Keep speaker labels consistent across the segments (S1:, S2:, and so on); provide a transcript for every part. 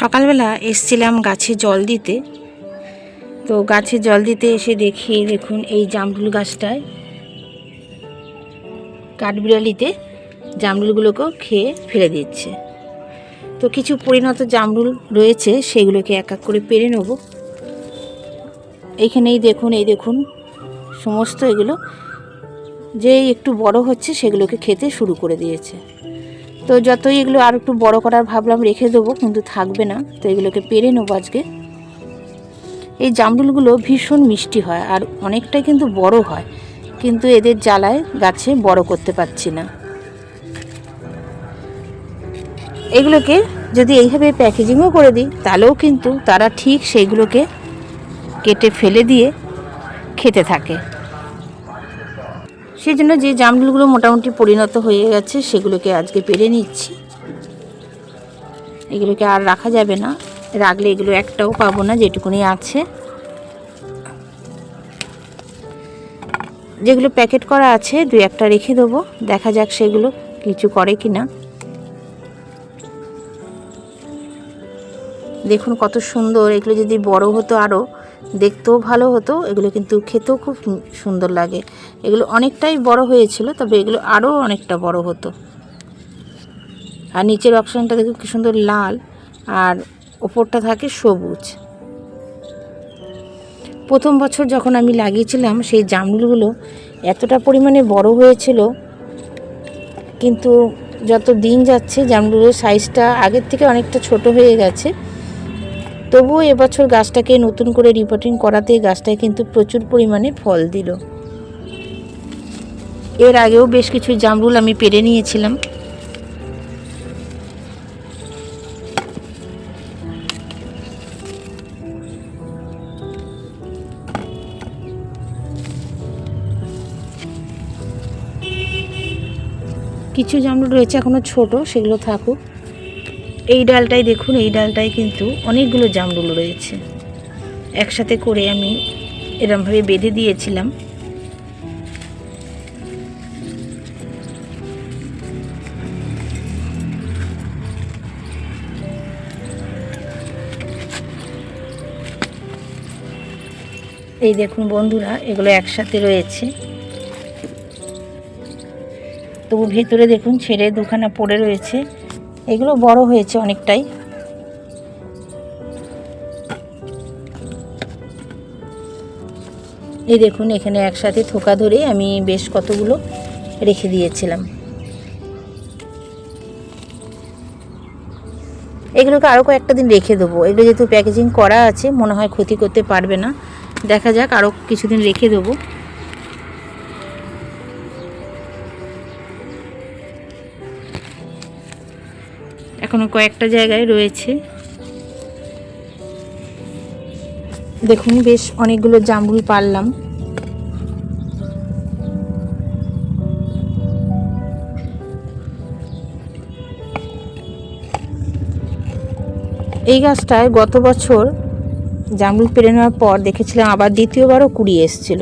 S1: সকালবেলা এসছিলাম গাছে জল দিতে। তো গাছে জল দিতে এসে দেখি, দেখুন এই জামরুল গাছটায় কাঠবিড়ালিতে জামরুলগুলোকেও খেয়ে ফেলে দিচ্ছে। তো কিছু পরিণত জামরুল রয়েছে, সেগুলোকে এক এক করে পেরে নেব। এইখানেই দেখুন, এই দেখুন সমস্ত এগুলো। যে একটু বড় হচ্ছে, সেগুলোকে খেতে শুরু করে দিয়েছে। তো যতই এগুলো আর একটু বড় করার ভাবলাম রেখে দেবো, কিন্তু থাকবে না। তো এগুলোকে পেরে নেব আজকে। এই জামরুলগুলো ভীষণ মিষ্টি হয়, আর অনেকটাই কিন্তু বড় হয়, কিন্তু এদের জ্বালায় গাছে বড় করতে পারছি না। এগুলোকে যদি এইভাবে প্যাকেজিংও করে দিই, তাহলেও কিন্তু তারা ঠিক সেইগুলোকে কেটে ফেলে দিয়ে খেতে থাকে। সেই জন্য যে জামরুলগুলো মোটামুটি পরিণত হয়ে গেছে, সেগুলোকে আজকে পেরে নিচ্ছি। এগুলোকে আর রাখা যাবে না। রাখলে এগুলো একটাও পাবো না, যেটুকুনি আছে। যেগুলো প্যাকেট করা আছে দু একটা রেখে দেবো। দেখা যাক সেগুলো কিছু করে কি না দেখুন কত সুন্দর। এগুলো যদি বড় হতো আরও দেখতেও ভালো হতো, এগুলো কিন্তু খেতেও খুব সুন্দর লাগে। এগুলো অনেকটাই বড় হয়েছিল, তবে এগুলো আরও অনেকটা বড় হতো। আর নিচের অপশানটা দেখুন কি সুন্দর লাল, আর ওপরটা থাকে সবুজ। প্রথম বছর যখন আমি লাগিয়েছিলাম, সেই জামরুলগুলো এতটা পরিমাণে বড় হয়েছিল, কিন্তু যত দিন যাচ্ছে, জামরুলের সাইজটা আগের থেকে অনেকটা ছোট হয়ে গেছে। তবুও এবছর গাছটাকে নতুন করে রিপোর্টিং করাতে গাছটায় কিন্তু প্রচুর পরিমাণে ফল দিল। এর আগেও বেশ কিছু জামরুল আমি পেরে নিয়েছিলাম। কিছু জামরুল রয়েছে এখনও ছোট, সেগুলো থাকুক। এই ডালটাই দেখুন, এই ডালটায় কিন্তু অনেকগুলো জামরুল রয়েছে। একসাথে করে আমি এরমভাবে বেঁধে দিয়েছিলাম। এই দেখুন বন্ধুরা, এগুলো একসাথে রয়েছে। তবু ভেতরে দেখুন, ছেড়ে দুখানা পড়ে রয়েছে। এগুলো বড় হয়েছে অনেকটাই। এই দেখুন, এখানে একসাথে থোকা ধরে আমি বেশ কতগুলো রেখে দিয়েছিলাম। এগুলোকে আরও কয়েকটা দিন রেখে দেবো। এগুলো যেহেতু প্যাকেজিং করা আছে, মনে হয় ক্ষতি করতে পারবে না। দেখা যাক আরও কিছুদিন রেখে দেবো। এখনও কয়েকটা জায়গায় রয়েছে। দেখুন, বেশ অনেকগুলো জামরুল পারলাম। এই গাছটায় গত বছর জামরুল পেরে নেওয়ার পর দেখেছিলাম আবার দ্বিতীয়বারও কুড়ি এসেছিল।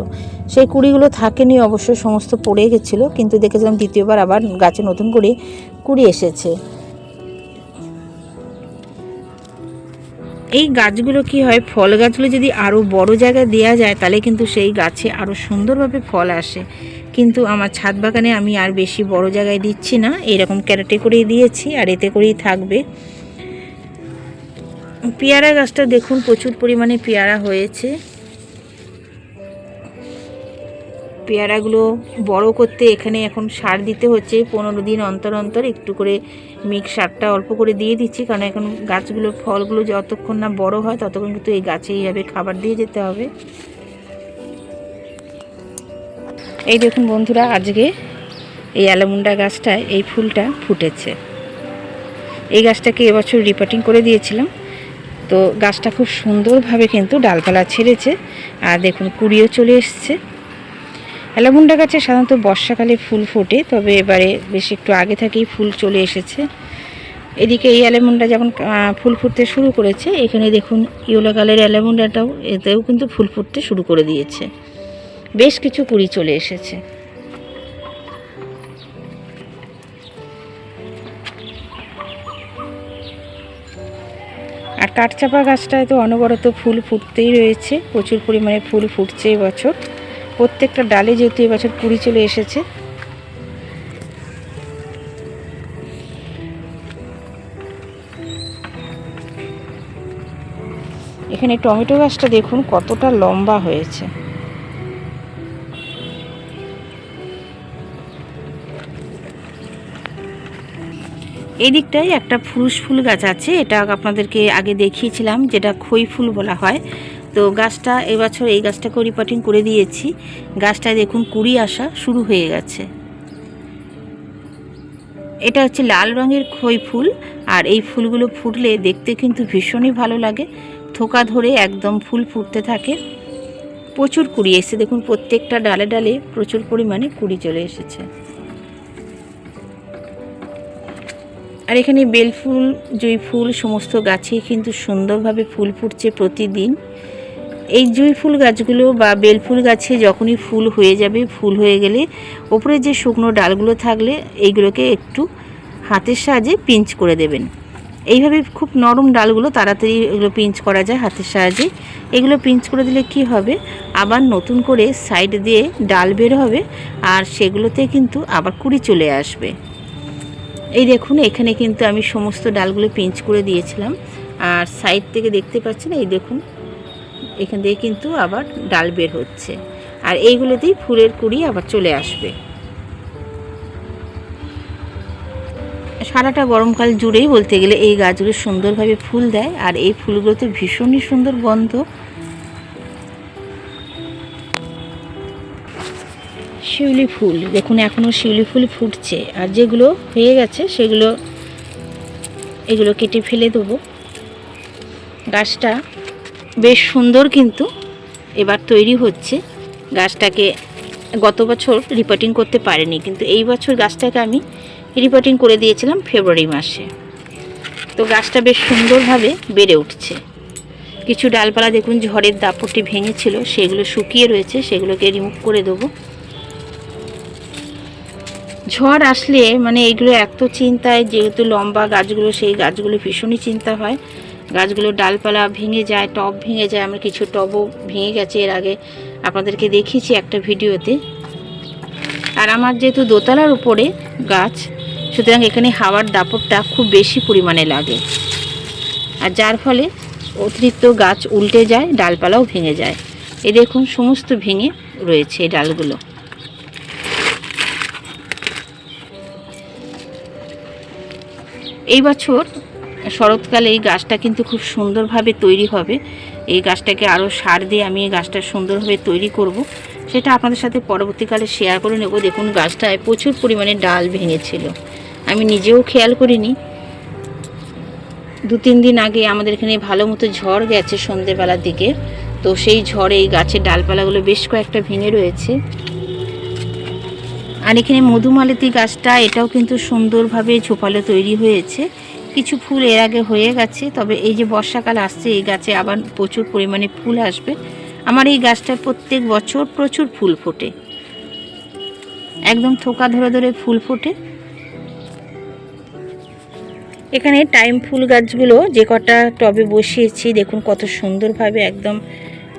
S1: সেই কুড়িগুলো থাকেনি, অবশ্য সমস্ত পড়ে গেছিল, কিন্তু দেখেছিলাম দ্বিতীয়বার আবার গাছে নতুন করে কুড়ি এসেছে। এই গাছগুলো কি হয়? ফল গাছগুলো যদি আরও বড় জায়গায় দেওয়া যায়, তাহলে কিন্তু সেই গাছে আরও সুন্দরভাবে ফল আসে। কিন্তু আমার ছাদ বাগানে আমি আর বেশি বড় জায়গায় দিচ্ছি না। এরকম ক্যারেটে করেই দিয়েছি আর এতে করেই থাকবে। পেয়ারা গাছটা দেখুন, প্রচুর পরিমাণে পেয়ারা হয়েছে। পেয়ারাগুলো বড় করতে এখানে এখন সার দিতে হচ্ছে। পনেরো দিন অন্তর অন্তর একটু করে মিক্স সারটা অল্প করে দিয়ে দিচ্ছি, কারণ এখন গাছগুলো, ফলগুলো যতক্ষণ না বড় হয় ততক্ষণ কিন্তু এই গাছে এইভাবে খাবার দিয়ে যেতে হবে। এই দেখুন বন্ধুরা, আজকে এই অ্যালামুন্ডা গাছটায় এই ফুলটা ফুটেছে। এই গাছটাকে এবছর রিপোর্টিং করে দিয়েছিলাম। তো গাছটা খুব সুন্দরভাবে কিন্তু ডালপালা ছেড়েছে। আর দেখুন কুড়িও চলে এসছে। অ্যালামুন্ডা গাছে সাধারণত বর্ষাকালে ফুল ফোটে, তবে এবারে বেশ একটু আগে থেকেই ফুল চলে এসেছে। এদিকে এই অ্যালামুন্ডা যখন ফুল ফুটতে শুরু করেছে, এখানে দেখুন ইয়েলো কালের অ্যালামুন্ডাটাও এতেও কিন্তু ফুল ফুটতে শুরু করে দিয়েছে। বেশ কিছু কুড়ি চলে এসেছে। আর কাঠচাপা গাছটায় তো অনবরত ফুল ফুটতেই রয়েছে, প্রচুর পরিমাণে ফুল ফুটছে এবছর। প্রত্যেকটা ডালে যেহেতু এবছর কুড়ি চলে এসেছে। এখানে টমেটো গাছটা দেখুন কতটা লম্বা হয়েছে। এই দিকটায় একটা ফুরুষ ফুল গাছ আছে, এটা আপনাদেরকে আগে দেখিয়েছিলাম, যেটা খই ফুল বলা হয়। তো গাছটা এবছর এই গাছটাকে রিপোর্টিং করে দিয়েছি। গাছটায় দেখুন কুড়ি আসা শুরু হয়ে গেছে। এটা হচ্ছে লাল রঙের খই ফুল, আর এই ফুলগুলো ফুটলে দেখতে কিন্তু ভীষণই ভালো লাগে। থোকা ধরে একদম ফুল ফুটতে থাকে। প্রচুর কুড়ি এসেছে। দেখুন প্রত্যেকটা ডালে ডালে প্রচুর পরিমাণে কুড়ি চলে এসেছে। আর এখানে বেলফুল জুঁই ফুল, সমস্ত গাছেই কিন্তু সুন্দরভাবে ফুল ফুটছে প্রতিদিন। এই জুঁই ফুল গাছগুলো বা বেলফুল গাছে যখনই ফুল হয়ে যাবে, ফুল হয়ে গেলে ওপরে যে শুকনো ডালগুলো থাকলে এইগুলোকে একটু হাতের সাহায্যে পিঞ্চ করে দেবেন। এইভাবে খুব নরম ডালগুলো তাড়াতাড়ি এগুলো পিঞ্চ করা যায় হাতের সাহায্যে। এগুলো পিঞ্চ করে দিলে কি হবে? আবার নতুন করে সাইড দিয়ে ডাল বের হবে আর সেগুলোতে কিন্তু আবার কুড়ি চলে আসবে। এই দেখুন, এখানে কিন্তু আমি সমস্ত ডালগুলো পিঞ্চ করে দিয়েছিলাম। আর সাইড থেকে দেখতে পাচ্ছেন, এই দেখুন এখান থেকে কিন্তু আবার ডাল বের হচ্ছে। আর এইগুলোতেই ফুলের কুড়ি আবার চলে আসবে। সারাটা গরমকাল জুড়েই বলতে গেলে এই গাছগুলো সুন্দরভাবে ফুল দেয়, আর এই ফুলগুলোতে ভীষণই সুন্দর গন্ধ। শিউলি ফুল, দেখুন এখনও শিউলি ফুল ফুটছে, আর যেগুলো হয়ে গেছে সেগুলো, এগুলো কেটে ফেলে দেবো। গাছটা বেশ সুন্দর কিন্তু এবার তৈরি হচ্ছে। গাছটাকে গত বছর রিপোর্টিং করতে পারিনি, কিন্তু এই বছর গাছটাকে আমি রিপোর্টিং করে দিয়েছিলাম ফেব্রুয়ারি মাসে। তো গাছটা বেশ সুন্দরভাবে বেড়ে উঠছে। কিছু ডালপালা দেখুন, ঝড়ের দাপটটি ভেঙেছিল, সেগুলো শুকিয়ে রয়েছে, সেগুলোকে রিমুভ করে দেবো। ঝড় আসলে মানে এগুলো এত চিন্তায়, যেহেতু লম্বা গাছগুলো, সেই গাছগুলো ভীষণই চিন্তা হয়। গাছগুলো ডালপালা ভেঙে যায়, টব ভেঙে যায়, আমার কিছু টবও ভেঙে গেছে এর আগে। আপনাদেরকে দেখিয়েছি একটা ভিডিওতে। আর আমার যেহেতু দোতলার উপরে গাছ, সুতরাং এখানে হাওয়ার দাপটটা খুব বেশি পরিমাণে লাগে। আর যার ফলে অতিরিক্ত গাছ উল্টে যায়, ডালপালাও ভেঙে যায়। এ দেখুন, সমস্ত ভেঙে রয়েছে এই ডালগুলো। এই বছর শরৎকালে এই গাছটা কিন্তু খুব সুন্দরভাবে তৈরি হবে। এই গাছটাকে আরও সার দিয়ে আমি এই গাছটা সুন্দরভাবে তৈরি করব। সেটা আপনাদের সাথে পরবর্তীকালে শেয়ার করে নেব। দেখুন, গাছটায় প্রচুর পরিমাণে ডাল ভেঙেছিল। আমি নিজেও খেয়াল করিনি। দু তিন দিন আগে আমাদের এখানে ভালো মতো ঝড় গেছে সন্ধেবেলার দিকে। তো সেই ঝড়ে এই গাছের ডালপালাগুলো বেশ কয়েকটা ভেঙে রয়েছে। আর এখানে মধুমালতী গাছটা, এটাও কিন্তু সুন্দরভাবে ঝোপালো তৈরি হয়েছে। কিছু ফুল এর আগে হয়ে গেছে, তবে এই যে বর্ষাকাল আসছে, এই গাছে আবার প্রচুর পরিমাণে ফুল আসবে। আমার এই গাছটায় প্রত্যেক বছর প্রচুর ফুল ফোটে। একদম থোকা ধরে ধরে ফুল ফোটে। এখানে টাইম ফুল গাছগুলো যে কটা টবে বসিয়েছি, দেখুন কত সুন্দরভাবে একদম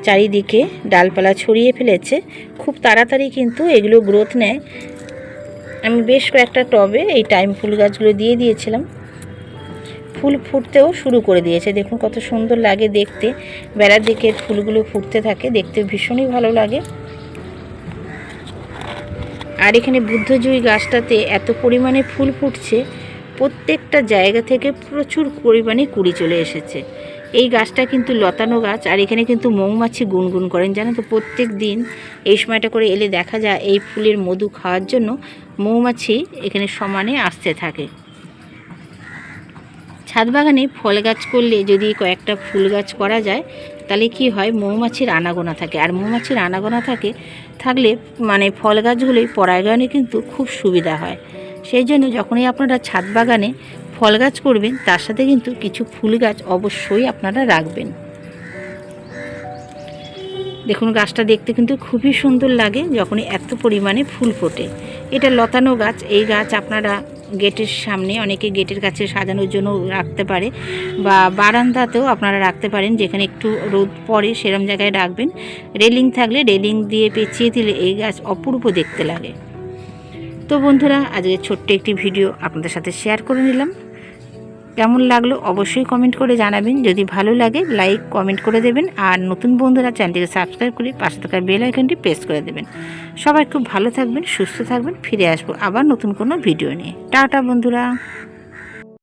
S1: চারিদিকে ডালপালা ছড়িয়ে ফেলেছে। খুব তাড়াতাড়ি কিন্তু এগুলো গ্রোথ নেয়। আমি বেশ কয়েকটা টবে এই টাইম ফুল গাছগুলো দিয়ে দিয়েছিলাম। ফুল ফুটতেও শুরু করে দিয়েছে। দেখুন কত সুন্দর লাগে দেখতে। বেড়ার দিকে ফুলগুলো ফুটতে থাকে, দেখতে ভীষণই ভালো লাগে। আর এখানে বুদ্ধজয়ী গাছটাতে এত পরিমাণে ফুল ফুটছে, প্রত্যেকটা জায়গা থেকে প্রচুর পরিমাণে কুড়ি চলে এসেছে। এই গাছটা কিন্তু লতানো গাছ, আর এখানে কিন্তু মৌমাছি গুনগুন করেন। জানো তো, প্রত্যেক দিন এই সময়টা করে এলে দেখা যায় এই ফুলের মধু খাওয়ার জন্য মৌমাছি এখানে সমানে আসতে থাকে। ছাদ বাগানে ফল গাছ করলে যদি কয়েকটা ফুল গাছ করা যায়, তাহলে কি হয়? মৌমাছির আনাগোনা থাকে। আর মৌমাছির আনাগোনা থাকে, থাকলে মানে ফল গাছগুলোই পরাগায়নে কিন্তু খুব সুবিধা হয়। সেই জন্য যখনই আপনারা ছাদ বাগানে ফল গাছ করবেন, তার সাথে কিন্তু কিছু ফুল গাছ অবশ্যই আপনারা রাখবেন। দেখুন, গাছটা দেখতে কিন্তু খুবই সুন্দর লাগে, যখনই এত পরিমাণে ফুল ফোটে। এটা লতানো গাছ, এই গাছ আপনারা গেটের সামনে অনেকে গেটের কাছে সাজানোর জন্য রাখতে পারে বা বারান্দাতেও আপনারা রাখতে পারেন, যেখানে একটু রোদ পড়ে সেরম জায়গায় রাখবেন। রেলিং থাকলে রেলিং দিয়ে পেঁচিয়ে দিলে এই গাছ অপূর্ব দেখতে লাগে। তো বন্ধুরা আজকে ছোট্ট একটি ভিডিও আপনাদের সাথে শেয়ার করে নিলাম। কেমন লাগল অবশ্যই কমেন্ট করে জানাবেন। যদি ভালো লাগে লাইক কমেন্ট করে দেবেন আর নতুন বন্ধুরা চ্যানেলটিকে সাবস্ক্রাইব করে পাশে থাকা বেল আইকনটি প্রেস করে দেবেন। সবাই খুব ভালো থাকবেন, সুস্থ থাকবেন, ফিরে আসব আবার নতুন কোনো ভিডিও নিয়ে। টাটা বন্ধুরা।